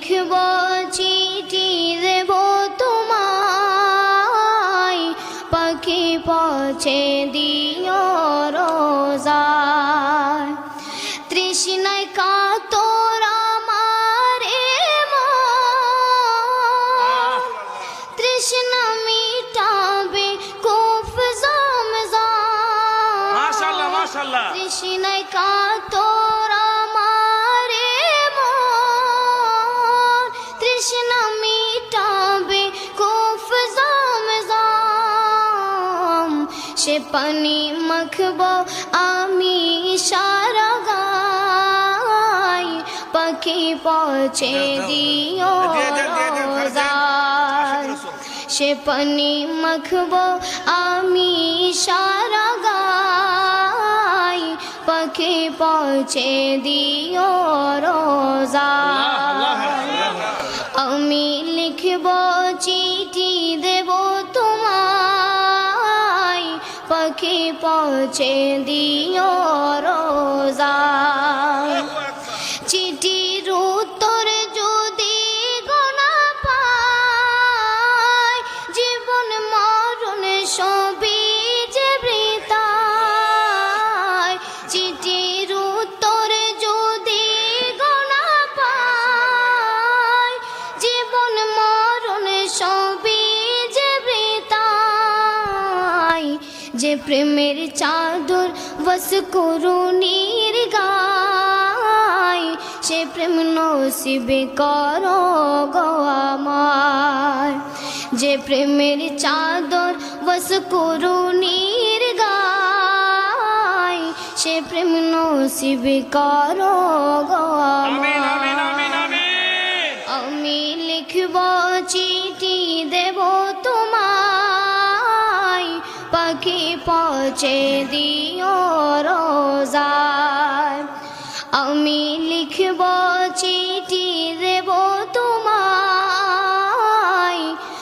লিখব চিঠি দেব তোমায়। পাখি পছে দিও রোজায় সে পানি মাখব আমি সারা গাই। পাখি পৌঁছে দিও সে পানি মাখব আমি সারা গাই। পাখি পৌঁছে দিও রোজা। আমি লিখব চিঠি দেব তোমায় পাখি পৌঁছে যে প্রেমের চাদর বস করুণীর গায় সে প্রেম নসিবে করো গো আমার। যে প্রেমের চাদর বস করুণীর গায় সে প্রেম নসিবে করো গো আমার। আমি লিখব চিঠি পৌঁছে দিও রোজায়। আমি লিখব চিঠি